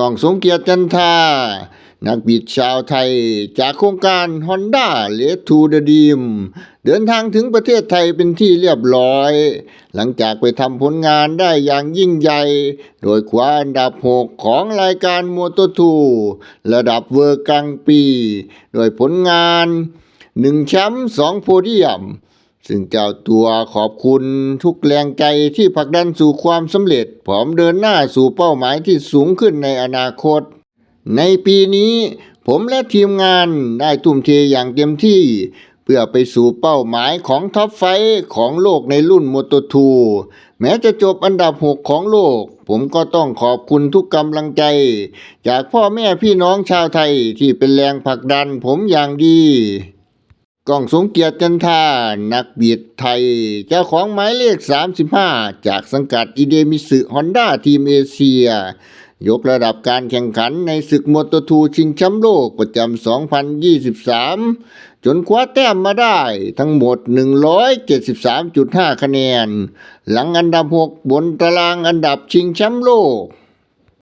กองสมเกียรติจันทา นักบิดชาวไทยจากโครงการ Honda l e t to the Dream เดินทางถึงประเทศไทยเป็นที่เรียบร้อย หลังจากไปทำผลงานได้อย่างยิ่งใหญ่ โดยคว้าอันดับ 6 ของรายการมอเตอร์ทูระดับเวอร์กลางปี โดยผลงาน 1 แชมป์ 2 โพเดียม ซึ่งเจ้าตัวขอบคุณทุกแรงใจที่ผลักดันสู่ความสำเร็จ พร้อมเดินหน้าสู่เป้าหมายที่สูงขึ้นในอนาคต ในปีนี้ ผมและทีมงานได้ทุ่มเทอย่างเต็มที่ เพื่อไปสู่เป้าหมายของท็อปไฟของโลกในรุ่นม o ตทู แม้จะจบอันดับ 6 ของโลก ผมก็ต้องขอบคุณทุกกำลังใจ จากพ่อแม่พี่น้องชาวไทยที่เป็นแรงผลักดันผมอย่างดี กล้องสมเกียรติจันทานักบิดไทย เจ้าของหมายเลข 35 จากสังกัดอีเดมิสึฮอนด้าทีมเอเชีย ยกระดับการแข่งขันในศึกมอเตอร์ทูชิงแชมป์โลกประจำ 2023 จนคว้าแต้มมาได้ทั้งหมด 173.5 คะแนน หลังอันดับ 6 บนตารางอันดับชิงแชมป์โลก